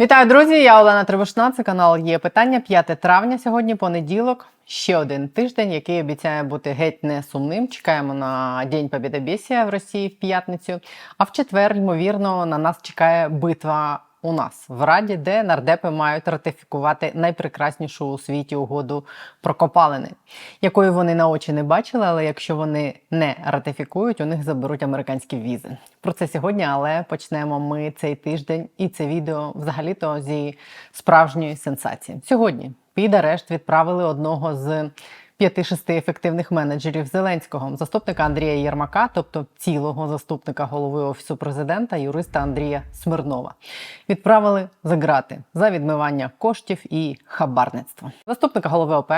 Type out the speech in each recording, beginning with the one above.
Вітаю, друзі! Я Олена Трибушна. Це канал є питання. 5 травня сьогодні, понеділок. Ще один тиждень, який обіцяє бути геть не сумним. Чекаємо на День Побєдобєсія в Росії в п'ятницю. А в четвер, ймовірно, на нас чекає битва у нас в Раді, де нардепи мають ратифікувати найпрекраснішу у світі угоду про копалини, якої вони на очі не бачили, але якщо вони не ратифікують, у них заберуть американські візи. Про це сьогодні, але почнемо ми цей тиждень і це відео взагалі-то зі справжньої сенсації. Сьогодні під арешт відправили одного з п'яти-шести ефективних менеджерів Зеленського, заступника Андрія Єрмака, тобто цілого заступника голови офісу президента, юриста Андрія Смирнова. Відправили за грати за відмивання коштів і хабарництво. Заступника голови ОП.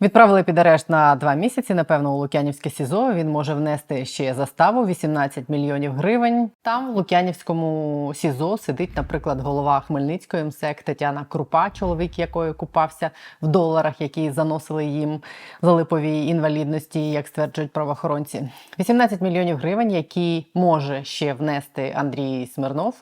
Відправили під арешт на два місяці. Напевно, у Лук'янівське СІЗО він може внести ще заставу 18 мільйонів гривень. Там в Лук'янівському СІЗО сидить, наприклад, голова Хмельницької МСЕК Тетяна Крупа, чоловік якої купався в доларах, які заносили їм за липові інвалідності, як стверджують правоохоронці. 18 мільйонів гривень, які може ще внести Андрій Смирнов.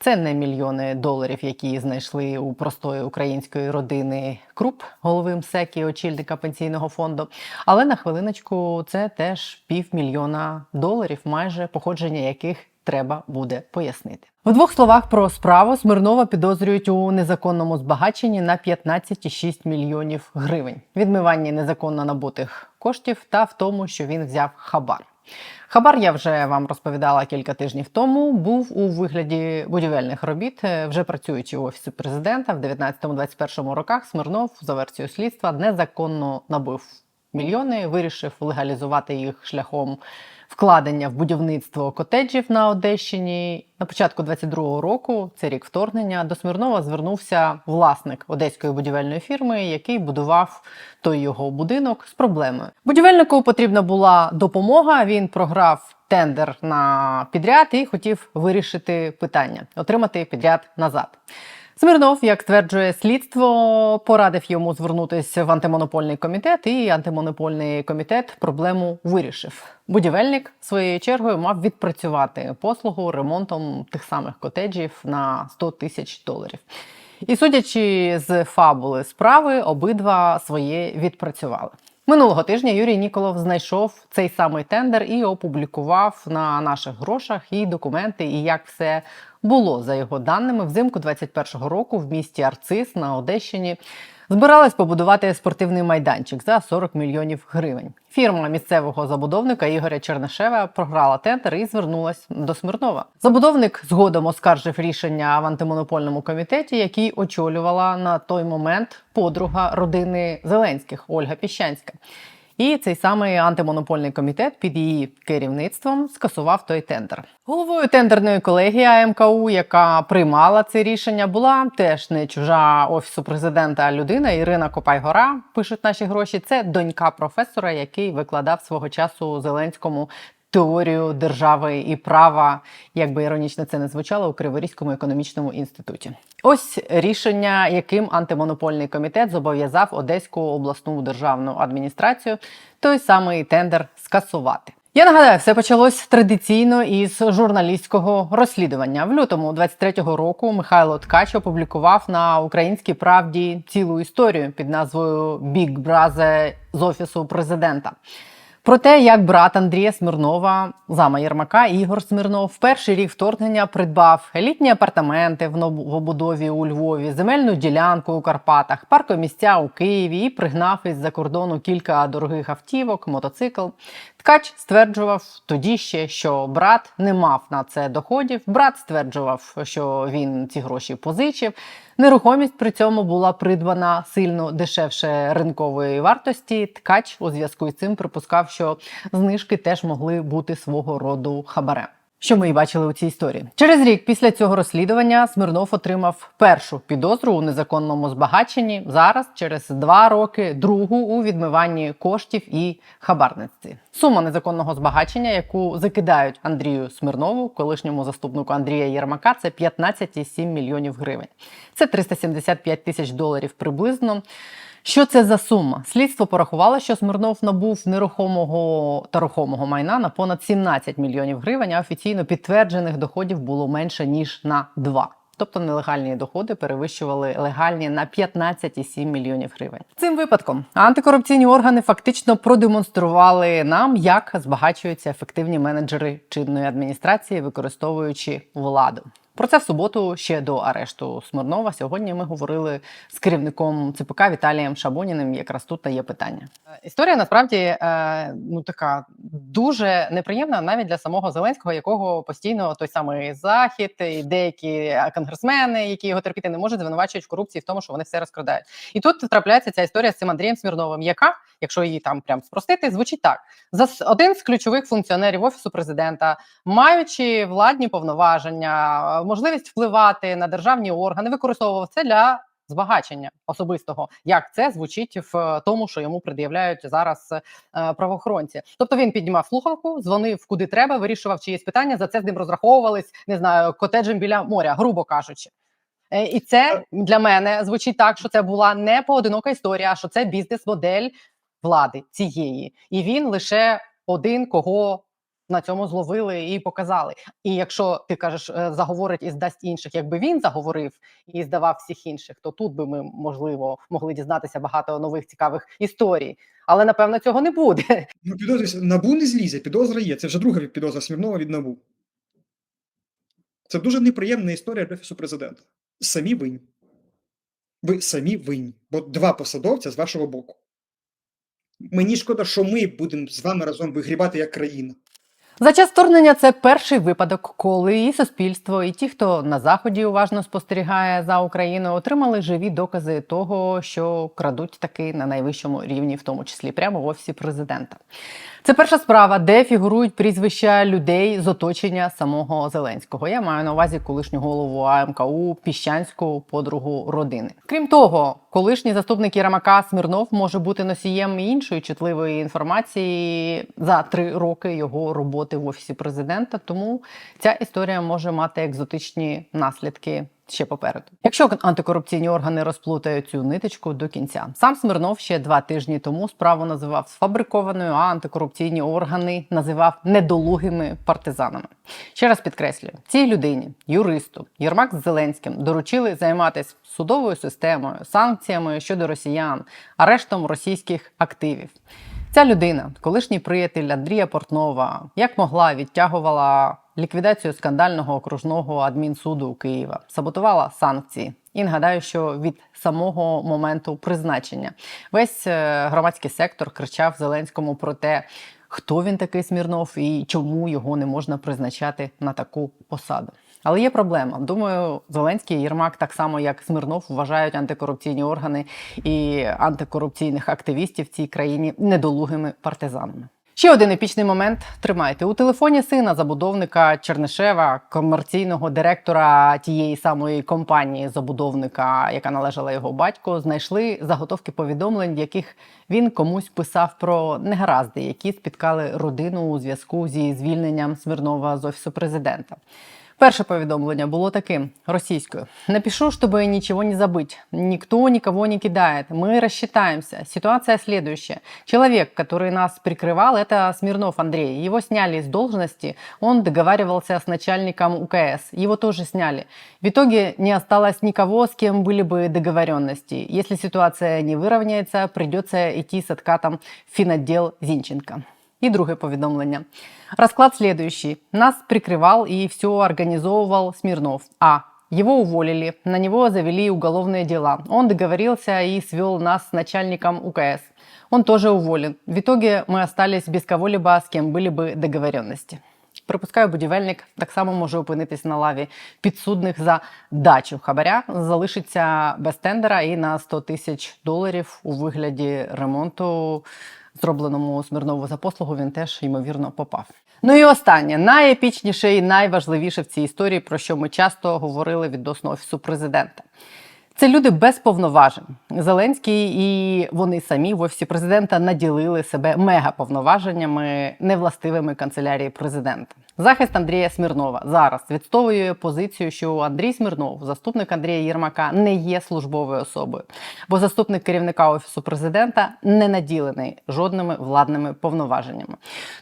Це не мільйони доларів, які знайшли у простої української родини Круп, голови МСЕК і очільника пенсійного фонду. Але на хвилиночку це теж півмільйона доларів, майже походження яких треба буде пояснити. В двох словах про справу Смирнова підозрюють у незаконному збагаченні на 15,6 мільйонів гривень, відмиванні незаконно набутих коштів та в тому, що він взяв хабар. Хабар я вже вам розповідала кілька тижнів тому. Був у вигляді будівельних робіт, Е, вже працюючи в офісі президента в 19-21 роках. Смирнов за версією слідства незаконно набив мільйони, вирішив легалізувати їх шляхом вкладення в будівництво котеджів на Одещині. На початку 22-го року, це рік вторгнення, до Смирнова звернувся власник одеської будівельної фірми, який будував той його будинок з проблемою. Будівельнику потрібна була допомога. Він програв тендер на підряд і хотів вирішити питання, отримати підряд назад. Смирнов, як стверджує слідство, порадив йому звернутися в антимонопольний комітет, і антимонопольний комітет проблему вирішив. Будівельник своєю чергою мав відпрацювати послугу ремонтом тих самих котеджів на 100 тисяч доларів. І судячи з фабули справи, обидва своє відпрацювали. Минулого тижня Юрій Ніколов знайшов цей самий тендер і опублікував на наших грошах і документи, і як все було за його даними. Взимку 21-го року в місті Арцис на Одещині збирались побудувати спортивний майданчик за 40 мільйонів гривень. Фірма місцевого забудовника Ігоря Чернишева програла тендер і звернулась до Смирнова. Забудовник згодом оскаржив рішення в антимонопольному комітеті, який очолювала на той момент подруга родини Зеленських Ольга Піщанська. І цей самий антимонопольний комітет під її керівництвом скасував той тендер. Головою тендерної колегії АМКУ, яка приймала це рішення, була теж не чужа офісу президента людина Ірина Копайгора. Пишуть наші гроші. Це донька професора, який викладав свого часу Зеленському. Теорію держави і права, як би іронічно це не звучало, у Криворізькому економічному інституті. Ось рішення, яким антимонопольний комітет зобов'язав Одеську обласну державну адміністрацію той самий тендер скасувати. Я нагадаю, все почалось традиційно із журналістського розслідування. В лютому 23-го року Михайло Ткач опублікував на українській правді цілу історію під назвою Big Brother з офісу президента. Про те, як брат Андрія Смирнова, зама Єрмака Ігор Смирнов, в перший рік вторгнення придбав елітні апартаменти в новобудові у Львові, земельну ділянку у Карпатах, паркомісця у Києві і пригнав із-за кордону кілька дорогих автівок, мотоцикл. Ткач стверджував тоді ще, що брат не мав на це доходів. Брат стверджував, що він ці гроші позичив. Нерухомість при цьому була придбана сильно дешевше ринкової вартості. Ткач у зв'язку з цим припускав, що знижки теж могли бути свого роду хабарем. Що ми і бачили у цій історії. Через рік після цього розслідування Смирнов отримав першу підозру у незаконному збагаченні. Зараз, через два роки, другу у відмиванні коштів і хабарництві. Сума незаконного збагачення, яку закидають Андрію Смирнову, колишньому заступнику Андрія Єрмака, це 15,7 мільйонів гривень. Це 375 тисяч доларів приблизно. Що це за сума? Слідство порахувало, що Смирнов набув нерухомого та рухомого майна на понад 17 мільйонів гривень, а офіційно підтверджених доходів було менше ніж на 2. тобто нелегальні доходи перевищували легальні на 15,7 мільйонів гривень. Цим випадком антикорупційні органи фактично продемонстрували нам, як збагачуються ефективні менеджери чинної адміністрації, використовуючи владу. Про це в суботу ще до арешту Смирнова. Сьогодні ми говорили з керівником ЦПК Віталієм Шабоніним. Якраз тут є питання. Історія насправді е, ну така дуже неприємна навіть для самого Зеленського, якого постійно той самий захід і деякі конгресмени, які його терпіти не можуть, звинувачують в корупції в тому, що вони все розкрадають. І тут трапляється ця історія з цим Андрієм Смірновим, яка, якщо її там прям спростити, звучить так: за один з ключових функціонерів офісу президента, маючи владні повноваження, можливість впливати на державні органи, використовував це для. Збагачення особистого, як це звучить в е, тому, що йому пред'являють зараз е, правоохоронці. Тобто він піднімав слухавку, дзвонив куди треба, вирішував чиїсь питання. За це з ним розраховувались, не знаю, котеджем біля моря, грубо кажучи. Е, І це для мене звучить так, що це була не поодинока історія, а що це бізнес-модель влади цієї, і він лише один, кого на цьому зловили і показали. І якщо ти кажеш, е, заговорить і здасть інших, якби він заговорив і здавав всіх інших, то тут би ми можливо могли дізнатися багато нових цікавих історій. Але напевно цього не буде. Ну, підозрюється, набу не злізе, підозра є. Це вже друга підозра Смірнова від набу. Це дуже неприємна історія для офісу президента. Самі винні. Ви самі винні. Бо два посадовця з вашого боку. Мені шкода, що ми будемо з вами разом вигрібати як країна. За час вторгнення це перший випадок, коли і суспільство, і ті, хто на заході уважно спостерігає за Україною, отримали живі докази того, що крадуть таки на найвищому рівні, в тому числі прямо в офісі президента. Це перша справа, де фігурують прізвища людей з оточення самого Зеленського. Я маю на увазі колишню голову АМКУ, піщанську подругу родини. Крім того, колишній заступник Єрмака Смирнов може бути носієм іншої чутливої інформації за три роки його роботи в офісі президента. Тому ця історія може мати екзотичні наслідки. Ще попереду, якщо антикорупційні органи розплутають цю ниточку до кінця, сам Смирнов ще два тижні тому справу називав сфабрикованою, а антикорупційні органи називав недолугими партизанами. Ще раз підкреслюю, цій людині, юристу, Єрмак з Зеленським доручили займатися судовою системою, санкціями щодо росіян, арештом російських активів. Ця людина, колишній приятель Андрія Портнова, як могла відтягувала ліквідацію скандального окружного адмінсуду Києва, саботувала санкції. І нагадаю, що від самого моменту призначення весь е, громадський сектор кричав Зеленському про те, хто він такий Смірнов і чому його не можна призначати на таку посаду. Але є проблема. Думаю, Зеленський і Єрмак, так само як Смирнов, вважають антикорупційні органи і антикорупційних активістів в цій країні недолугими партизанами. Ще один епічний момент. Тримайте у телефоні сина забудовника Чернишева, комерційного директора тієї самої компанії забудовника, яка належала його батьку, знайшли заготовки повідомлень, в яких він комусь писав про негаразди, які спіткали родину у зв'язку зі звільненням Смирнова з офісу президента. Перше повідомлення було таким російською: напишу, чтобы ничего не забыть. Никто никого не кидает. Мы рассчитаемся. Ситуация следующая. Человек, который нас прикрывал, это Смирнов Андрей. Его сняли с должности. Он договаривался с начальником УКС. Его тоже сняли. В итоге не осталось никого, с кем были бы договоренности. Если ситуация не выровняется, придется идти с откатом в финотдел Зинченко. И другое поведомление. Расклад следующий. Нас прикрывал и все организовывал Смирнов. А. Его уволили, на него завели уголовные дела. Он договорился и свел нас с начальником УКС. Он тоже уволен. В итоге мы остались без кого-либо, с кем были бы договоренности. Припускаю, будівельник так само може опинитись на лаві підсудних за дачу хабаря, залишиться без тендера і на 100 тисяч доларів у вигляді ремонту, зробленому Смірнову за послугу, він теж ймовірно попав. Ну і останнє, найепічніше і найважливіше в цій історії, про що ми часто говорили відносно офісу президента. Це люди без повноважень. Зеленський і вони самі в офісі президента наділили себе мегаповноваженнями, невластивими канцелярії президента. Захист Андрія Смірнова зараз відстоює позицію, що Андрій Смірнов, заступник Андрія Єрмака, не є службовою особою, бо заступник керівника офісу президента не наділений жодними владними повноваженнями.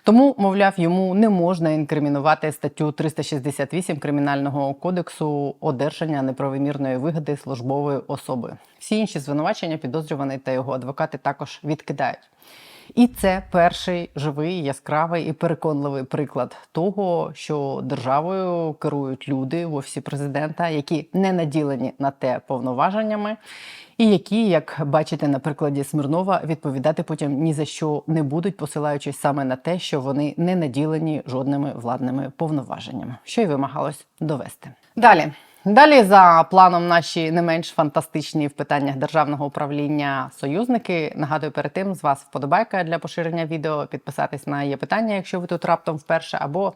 Тому, мовляв, йому не можна інкримінувати статтю 368 кримінального кодексу одержання неправомірної вигоди службовою особою. Всі інші звинувачення підозрюваний та його адвокати також відкидають. І це перший живий, яскравий і переконливий приклад того, що державою керують люди в офісі президента, які не наділені на те повноваженнями, і які, як бачите на прикладі Смирнова, відповідати потім ні за що не будуть, посилаючись саме на те, що вони не наділені жодними владними повноваженнями, що й вимагалось довести. Далі. Далі за планом наші не менш фантастичні в питаннях державного управління союзники. Нагадую, перед тим з вас вподобайка для поширення відео, підписатись на є питання, якщо ви тут раптом вперше, або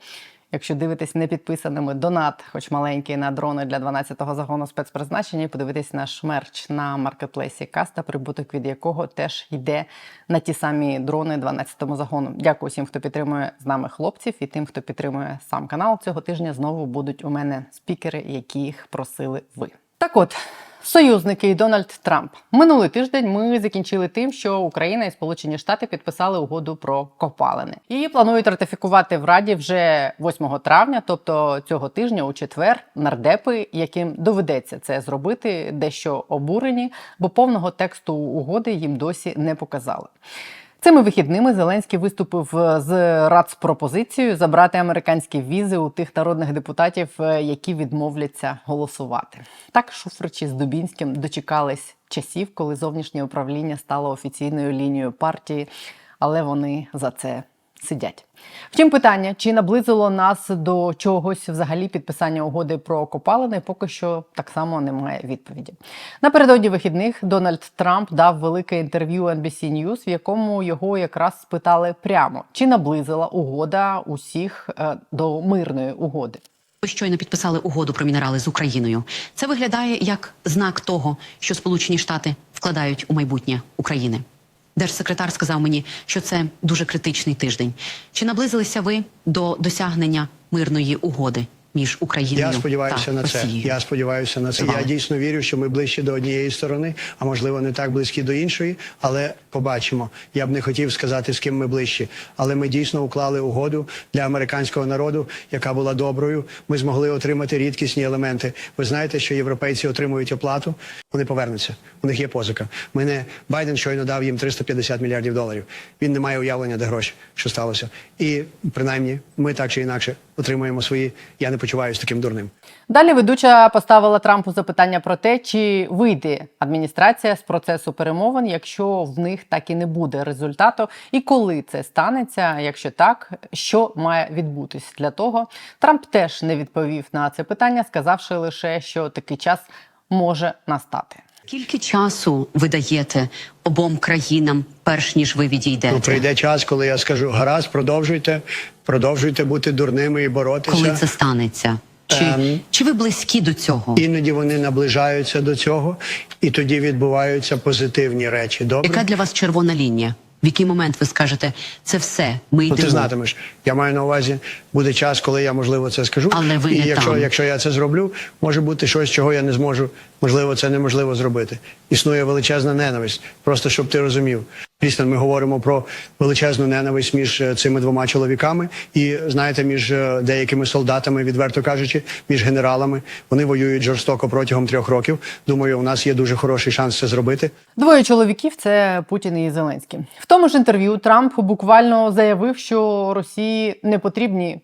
якщо дивитесь не підписаними, донат, хоч маленький на дрони для 12-го загону спецпризначення, і подивитись наш мерч на маркетплейсі Каста, прибуток від якого теж йде на ті самі дрони 12-му загону. Дякую всім, хто підтримує з нами хлопців, і тим, хто підтримує сам канал. Цього тижня знову будуть у мене спікери, яких просили ви. Так от. Союзники і Дональд Трамп минулий тиждень ми закінчили тим, що Україна і Сполучені Штати підписали угоду про копалини. Її планують ратифікувати в Раді вже 8 травня, тобто цього тижня, у четвер, нардепи, яким доведеться це зробити, дещо обурені, бо повного тексту угоди їм досі не показали. Цими вихідними Зеленський виступив з рацпропозицією забрати американські візи у тих народних депутатів, е, які відмовляться голосувати. Так Шуфричі з Дубінським дочекались часів, коли зовнішнє управління стало офіційною лінією партії, але вони за це сидять. Втім, питання, чи наблизило нас до чогось взагалі підписання угоди про копалини, поки що так само немає відповіді. Напередодні вихідних Дональд Трамп дав велике інтерв'ю NBC News, в якому його якраз спитали прямо, чи наблизила угода усіх е, до мирної угоди. Щойно підписали угоду про мінерали з Україною. Це виглядає як знак того, що Сполучені Штати вкладають у майбутнє України. Держсекретар сказав мені, що це дуже критичний тиждень. Чи наблизилися ви до досягнення мирної угоди між Україною Я сподіваюся та на це. Росією? Я сподіваюся на це. Тривало. Я дійсно вірю, що ми ближче до однієї сторони, а можливо не так близькі до іншої, але побачимо. Я б не хотів сказати, з ким ми ближчі, але ми дійсно уклали угоду для американського народу, яка була доброю. Ми змогли отримати рідкісні елементи. Ви знаєте, що європейці отримують оплату, вони повернуться. У них є позика. Мене Байден щойно дав їм 350 мільярдів доларів. Він не має уявлення, де гроші, що сталося. І принаймні, ми так чи інакше отримуємо свої. Я не почуваюся таким дурним. Далі ведуча поставила Трампу запитання про те, чи вийде адміністрація з процесу перемовин, якщо в них так і не буде результату, і коли це станеться. Якщо так, що має відбутись для того? Трамп теж не відповів на це питання, сказавши лише, що такий час може настати. Скільки часу ви даєте обом країнам, перш ніж ви відійдете? Ну, прийде час, коли я скажу: гаразд, продовжуйте, продовжуйте бути дурними і боротися. Коли це станеться? Чи, Ем. чи ви близькі до цього? Іноді вони наближаються до цього, і тоді відбуваються позитивні речі. Добре? Яка для вас червона лінія? В який момент ви скажете це все? Ми Ну, ти знатимеш. Я маю на увазі, буде час, коли я можливо це скажу. Але ви і не якщо, там. якщо я це зроблю, може бути щось, чого я не зможу. Можливо, це неможливо зробити. Існує величезна ненависть. Просто щоб ти розумів. Дійсно, ми говоримо про величезну ненависть між е, цими двома чоловіками, і знаєте, між е, деякими солдатами, відверто кажучи, між генералами. Вони воюють жорстоко протягом трьох років. Думаю, у нас є дуже хороший шанс це зробити. Двоє чоловіків це Путін і Зеленський. В тому ж інтерв'ю Трамп буквально заявив, що Росії не потрібні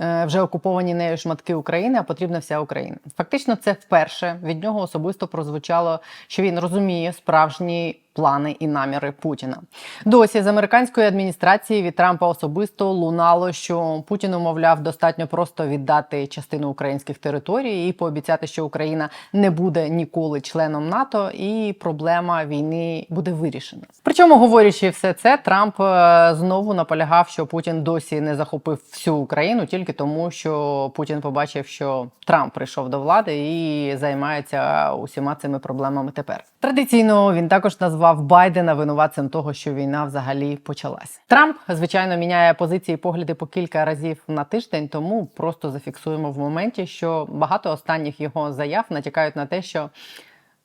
е, вже окуповані нею шматки України, а потрібна вся Україна. Фактично, це вперше від нього особисто прозвучало, що він розуміє справжній плани і наміри Путіна. Досі з американської адміністрації від Трампа особисто лунало, що Путін умовляв достатньо просто віддати частину українських територій і пообіцяти, що Україна не буде ніколи членом НАТО, і проблема війни буде вирішена. Причому, говорячи все це, Трамп е, знову наполягав, що Путін досі не захопив всю Україну тільки тому, що Путін побачив, що Трамп прийшов до влади і займається усіма цими проблемами тепер. Традиційно він також назвав Байдена винуватцем того, що війна взагалі почалась. Трамп, звичайно, міняє позиції і погляди по кілька разів на тиждень, тому просто зафіксуємо в моменті, що багато останніх його заяв натякають на те, що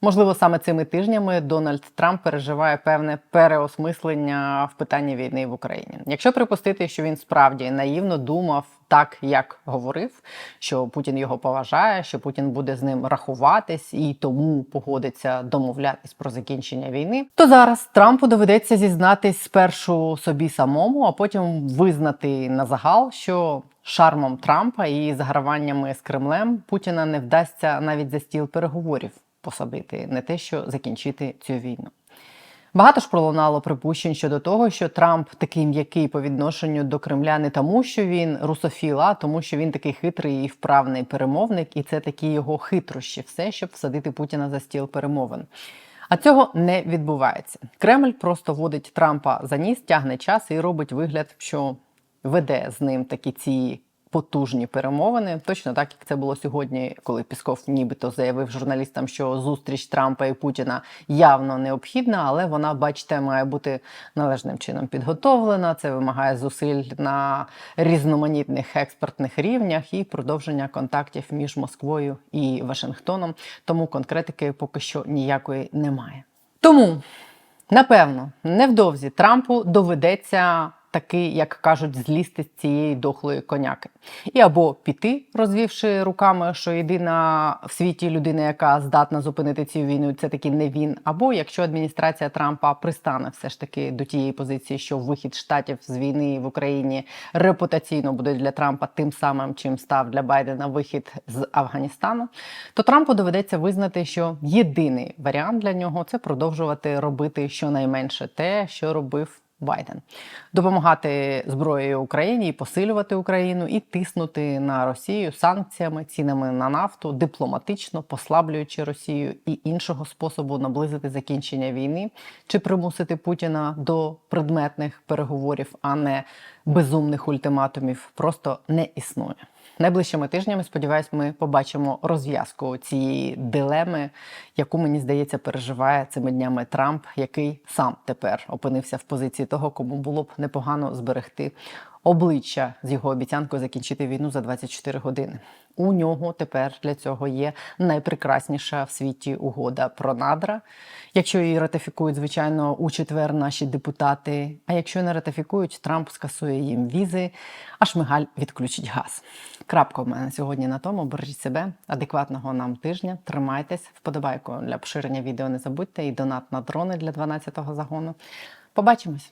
Можливо, саме цими тижнями Дональд Трамп переживає певне переосмислення в питанні війни в Україні. Якщо припустити, що він справді наївно думав так, як говорив, що Путін його поважає, що Путін буде з ним рахуватись і тому погодиться домовлятись про закінчення війни, то зараз Трампу доведеться зізнатись спершу собі самому, а потім визнати на загал, що шармом Трампа і заграваннями з Кремлем Путіна не вдасться навіть за стіл переговорів посадити, не те, що закінчити цю війну. Багато ж пролунало припущень щодо того, що Трамп такий м'який по відношенню до Кремля не тому, що він русофіл, а тому, що він такий хитрий і вправний перемовник, і це такі його хитрощі, все, щоб всадити Путіна за стіл перемовин. А цього не відбувається. Кремль просто водить Трампа за ніс, тягне час і робить вигляд, що веде з ним такі ці потужні перемовини. Точно так, як це було сьогодні, коли Пісков нібито заявив журналістам, що зустріч Трампа і Путіна явно необхідна, але вона, бачите, має бути належним чином підготовлена. Це вимагає зусиль на різноманітних експертних рівнях і продовження контактів між Москвою і Вашингтоном. Тому конкретики поки що ніякої немає. Тому Напевно, невдовзі Трампу доведеться таки, як кажуть, злізти з цієї дохлої коняки. І або піти, розвівши руками, що єдина в світі людина, яка здатна зупинити цю війну, це таки не він. Або якщо адміністрація Трампа пристане все ж таки до тієї позиції, що вихід штатів з війни в Україні репутаційно буде для Трампа тим самим, чим став для Байдена вихід з Афганістану, то Трампу доведеться визнати, що єдиний варіант для нього це продовжувати робити щонайменше те, що робив. Байден допомагати зброєю Україні і посилювати Україну і тиснути на Росію санкціями, цінами на нафту, дипломатично послаблюючи Росію і іншого способу наблизити закінчення війни чи примусити Путіна до предметних переговорів, а не безумних ультиматумів, просто не існує. Найближчими тижнями, сподіваюсь, ми побачимо розв'язку цієї дилеми, яку мені здається переживає цими днями Трамп, який сам тепер опинився в позиції того, кому було б непогано зберегти обличчя з його обіцянкою закінчити війну за 24 години. У нього тепер для цього є найпрекрасніша в світі угода про надра. Якщо її ратифікують, звичайно, у четвер наші депутати. А якщо не ратифікують, Трамп скасує їм візи, а Шмигаль відключить газ. Крапка в мене сьогодні на тому. Бережіть себе, адекватного нам тижня. Тримайтесь, вподобайку для поширення відео не забудьте і донат на дрони для 12-го загону. Побачимось.